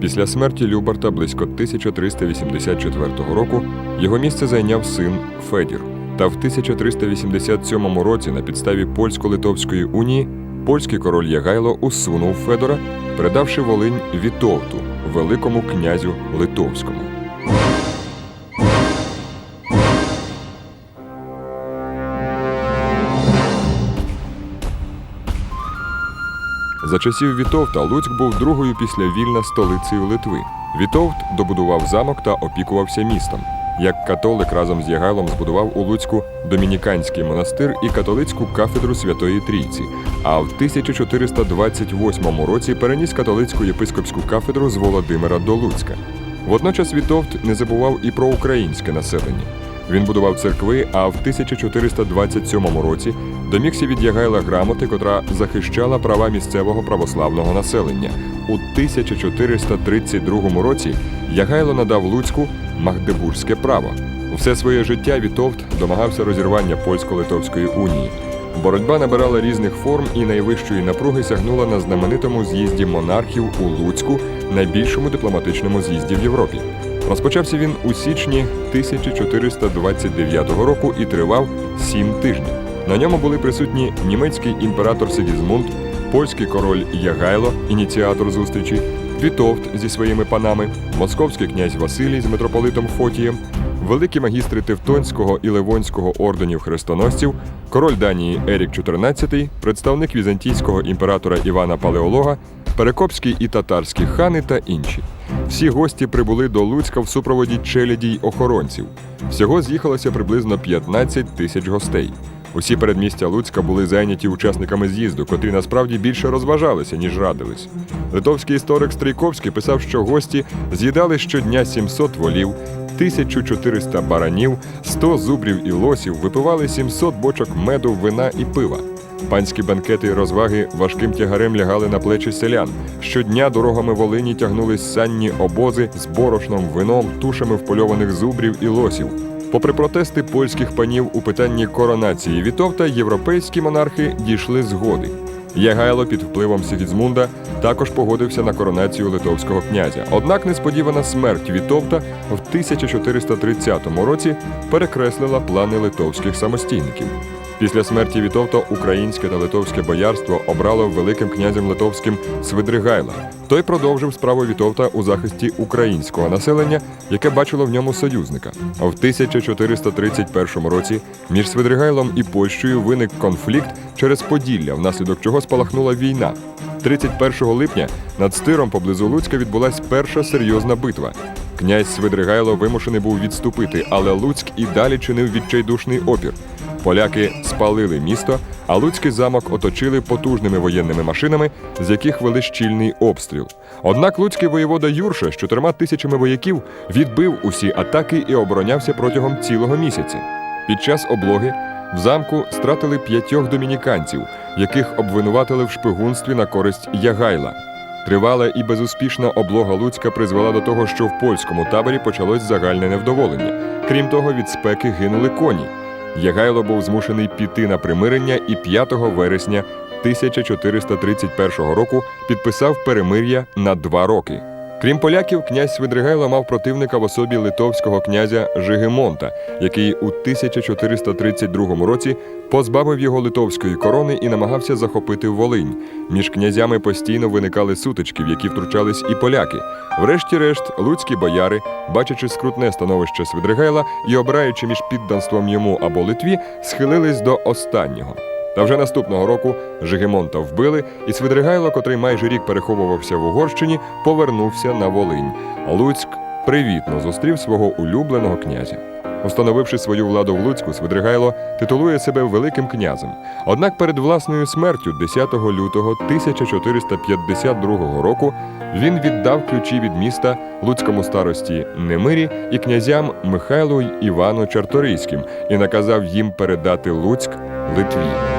Після смерті Любарта близько 1384 року його місце зайняв син Федір. Та в 1387 році на підставі польсько-литовської унії польський король Ягайло усунув Федора, передавши Волинь Вітовту, великому князю Литовському. За часів Вітовта Луцьк був другою після вільна столицею Литви. Вітовт добудував замок та опікувався містом. Як католик разом з Ягайлом збудував у Луцьку домініканський монастир і католицьку кафедру Святої Трійці. А в 1428 році переніс католицьку єпископську кафедру з Володимира до Луцька. Водночас Вітовт не забував і про українське населення. Він будував церкви, а в 1427 році домігся від Ягайла грамоти, котра захищала права місцевого православного населення. У 1432 році Ягайло надав Луцьку Магдебурзьке право. Все своє життя Вітовт домагався розірвання польсько-литовської унії. Боротьба набирала різних форм і найвищої напруги сягнула на знаменитому з'їзді монархів у Луцьку, найбільшому дипломатичному з'їзді в Європі. Розпочався він у січні 1429 року і тривав сім тижнів. На ньому були присутні німецький імператор Сигізмунд, польський король Ягайло, ініціатор зустрічі, Вітовт зі своїми панами, московський князь Василій з митрополитом Фотієм, великі магістри Тевтонського і Ливонського орденів хрестоносців, король Данії Ерік XIV, представник візантійського імператора Івана Палеолога, перекопський і татарські хани та інші. Всі гості прибули до Луцька в супроводі челяді й охоронців. Всього з'їхалося приблизно 15 тисяч гостей. Усі передмістя Луцька були зайняті учасниками з'їзду, котрі насправді більше розважалися, ніж радились. Литовський історик Стрійковський писав, що гості з'їдали щодня 700 волів, 1400 баранів, 100 зубрів і лосів, випивали 700 бочок меду, вина і пива. Панські банкети і розваги важким тягарем лягали на плечі селян. Щодня дорогами Волині тягнулись санні обози з борошном, вином, тушами впольованих зубрів і лосів. Попри протести польських панів у питанні коронації Вітовта, європейські монархи дійшли згоди. Ягайло під впливом Сігізмунда також погодився на коронацію литовського князя. Однак несподівана смерть Вітовта в 1430 році перекреслила плани литовських самостійників. Після смерті Вітовта українське та литовське боярство обрало великим князем литовським Свидригайла. Той продовжив справу Вітовта у захисті українського населення, яке бачило в ньому союзника. А в 1431 році між Свидригайлом і Польщею виник конфлікт через Поділля, внаслідок чого спалахнула війна. 31 липня над стиром поблизу Луцька відбулася перша серйозна битва. Князь Свидригайло вимушений був відступити, але Луцьк і далі чинив відчайдушний опір. Поляки спалили місто, а Луцький замок оточили потужними воєнними машинами, з яких вели щільний обстріл. Однак Луцький воєвода Юрша з чотирма тисячами вояків відбив усі атаки і оборонявся протягом цілого місяця. Під час облоги в замку стратили п'ятьох домініканців, яких обвинуватили в шпигунстві на користь Ягайла. Тривала і безуспішна облога Луцька призвела до того, що в польському таборі почалось загальне невдоволення. Крім того, від спеки гинули коні. Ягайло був змушений піти на примирення і 5 вересня 1431 року підписав перемир'я на два роки. Крім поляків, князь Свидригайло мав противника в особі литовського князя Жигемонта, який у 1432 році позбавив його литовської корони і намагався захопити Волинь. Між князями постійно виникали сутички, в які втручались і поляки. Врешті-решт, луцькі бояри, бачачи скрутне становище Свидригайла і обираючи між підданством йому або Литві, схилились до останнього. Та вже наступного року Жигемонта вбили, і Свидригайло, котрий майже рік переховувався в Угорщині, повернувся на Волинь. Луцьк привітно зустрів свого улюбленого князя. Установивши свою владу в Луцьку, Свидригайло титулує себе великим князем. Однак перед власною смертю, 10 лютого 1452 року, він віддав ключі від міста луцькому старості Немирі і князям Михайлу Івану Чарторийським і наказав їм передати Луцьк Литві.